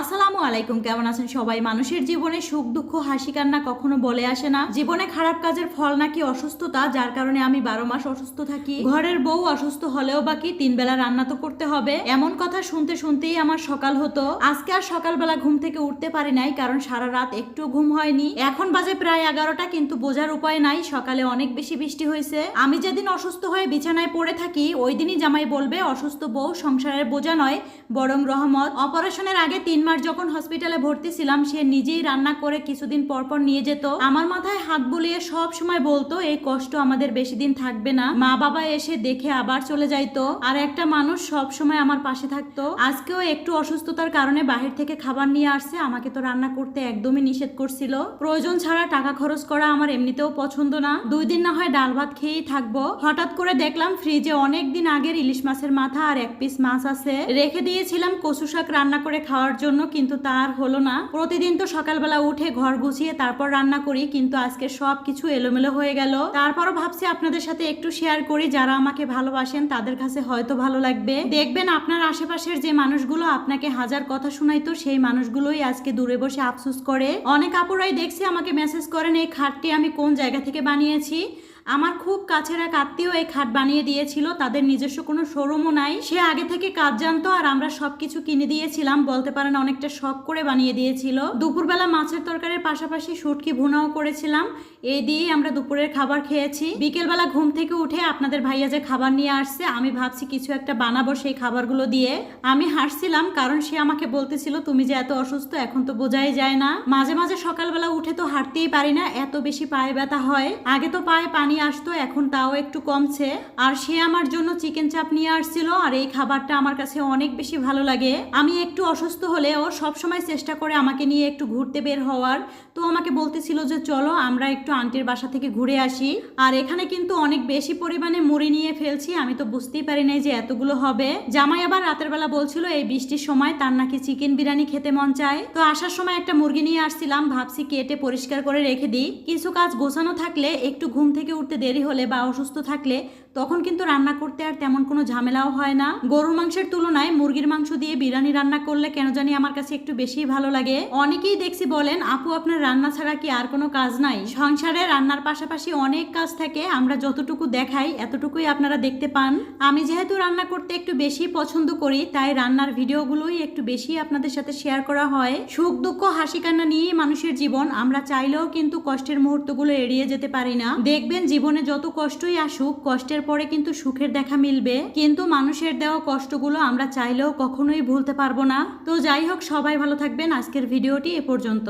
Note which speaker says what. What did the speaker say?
Speaker 1: আসসালামু আলাইকুম, কেমন আছেন সবাই? মানুষের জীবনে সুখ, দুঃখ, হাসি, কান্না কখনো বলে আসে না। জীবনে খারাপ কাজের ফল নাকি অসুস্থতা? যার কারণে আমি বারো মাস অসুস্থ থাকি। ঘরের বউ অসুস্থ হলেও বাকি তিন বেলা রান্না তো করতে হবে। এমন কথা শুনতে শুনতেই আমার সকাল হতো। আজকে আর সকালবেলা ঘুম থেকে উঠতে পারি নাই, কারণ সারা রাত একটু ঘুম হয়নি। এখন বাজে প্রায় এগারোটা, কিন্তু বোঝার উপায় নাই, সকালে অনেক বেশি বৃষ্টি হয়েছে। আমি যেদিন অসুস্থ হয়ে বিছানায় পড়ে থাকি, ওই দিনই জামাই বলবে, অসুস্থ বউ সংসারের বোঝা নয়, বরং রহমত। অপারেশনের আগে তিন মাস যখন হসপিটালে ভর্তি ছিলাম, সে নিজেই রান্না করে কিছুদিন পর পর নিয়ে যেত। আমার মাথায় হাত বুলিয়ে সব সময় বলতো, এই কষ্ট আমাদের বেশি দিন থাকবে না। মা বাবা এসে দেখে আবার চলে যাইতো। আর একটা মানুষ সব সময় আমার পাশে থাকতো। আজকেও একটু অসুস্থতার কারণে বাহির থেকে খাবার নিয়ে আসছে। আমাকে তো রান্না করতে একদমই নিষেধ করছিল। প্রয়োজন ছাড়া টাকা খরচ করা আমার এমনিতেও পছন্দ না। দুই দিন না হয় ডাল ভাত খেয়েই থাকব। হঠাৎ করে দেখলাম ফ্রিজে অনেক দিন আগের ইলিশ মাছের মাথা আর এক পিস মাছ আছে। রেখে দিয়েছিলাম কচু শাক রান্না করে খাওয়ার জন্য কিন্তু তার হলো না। প্রতিদিন তো সকালবেলা উঠে ঘর গুছিয়ে তারপর রান্না করি, কিন্তু আজকে সব কিছু এলোমেলো হয়ে গেল। তারপরও ভাবছি আপনাদের সাথে একটু শেয়ার করি, যারা আমাকে ভালোবাসেন তাদের কাছে হয়তো ভালো লাগবে। দেখবেন আপনার আশেপাশের যে মানুষগুলো আপনাকে হাজার কথা শোনাইতো, সেই মানুষগুলোই আজকে দূরে বসে আফসোস করে। অনেক আপুরাই দেখছি আমাকে মেসেজ করেন, এই খাটটি আমি কোন জায়গা থেকে বানিয়েছি? আমার খুব কাছের এক আত্মীয় এই খাট বানিয়ে দিয়েছিল, তাদের নিজস্ব কোনো শোরুমও নাই। সে আগে থেকে কাজ জানতো আর আমরা সবকিছু কিনে দিয়েছিলাম, বলতে পারেন অনেকটা শখ করে বানিয়ে দিয়েছিল। দুপুরবেলা মাছের তরকারির পাশাপাশি শুটকি ভুনাও করেছিলাম। এই দিয়েই আমরা দুপুরের খাবার খেয়েছি। বিকেলবেলা ঘুম থেকে উঠে আপনাদের ভাইয়া যে খাবার নিয়ে আসছে, আমি ভাবছি কিছু একটা বানাবো সেই খাবারগুলো দিয়ে। আমি হাসছিলাম কারণ সে আমাকে বলতেছিল, তুমি যে এত অসুস্থ, এখন তো বোঝাই যায় না। মাঝে মাঝে সকালবেলা উঠে তো হাঁটতেই পারি না, এত বেশি পায়ে ব্যথা হয়। আগে তো পায়ে পানি আসতো, এখন তাও একটু কমছে। আর সে আমার জন্য চিকেন চাপ নিয়ে আসছিল, আর এই খাবারটা আমার কাছে অনেক বেশি ভালো লাগে। আমি একটু অসুস্থ হলে ও সবসময় চেষ্টা করে আমাকে নিয়ে একটু ঘুরতে বের হওয়ার। তো আমাকে বলতেছিল যে, চলো, আমরা একটু আন্টির বাসা থেকে ঘুরে আসি। আর এখানে কিন্তু অনেক বেশি পরিমাণে মুড়ি নিয়ে ফেলছি, আমি তো বুঝতেই পারি নাই যে এতগুলো হবে। জামাই আবার রাতের বেলা বলছিল, এই বৃষ্টির সময় তার নাকি চিকেন বিরিয়ানি খেতে মন চায়। তো আসার সময় একটা মুরগি নিয়ে আসছিলাম, ভাবছি কেটে পরিষ্কার করে রেখে দিই। কিছু কাজ গোছানো থাকলে একটু ঘুম থেকে উঠতে দেরি হলে বা অসুস্থ থাকলে তখন কিন্তু রান্না করতে আর তেমন কোনো ঝামেলাও হয় না। গরুর মাংসের তুলনায় মুরগির মাংস দিয়ে বিরিয়ানি রান্না করলে কেন জানি আমার কাছে একটু বেশি ভালো লাগে। অনেকেই দেখছি বলেন, আপু, আপনার রান্না ছাড়া কি আর কোনো কাজ নাই? সংসারে রান্নার পাশাপাশি অনেক কাজ থাকে, আমরা যতটুকু দেখাই এতটুকুই আপনারা দেখতে পান। আমি যেহেতু রান্না করতে একটু বেশি পছন্দ করি, তাই রান্নার ভিডিওগুলোই একটু বেশি আপনাদের সাথে শেয়ার করা হয়। সুখ, দুঃখ হাসি কান্না নিয়েই মানুষের জীবন, আমরা চাইলেও কিন্তু কষ্টের মুহূর্তগুলো এড়িয়ে যেতে পারি না। দেখবেন জীবনে যত কষ্টই আসুক, কষ্টের পরে কিন্তু সুখের দেখা মিলবে। কিন্তু মানুষের দেওয়া কষ্টগুলো আমরা চাইলেও কখনোই ভুলতে পারব না। তো যাই হোক, সবাই ভালো থাকবেন। আজকের ভিডিওটি এ পর্যন্ত।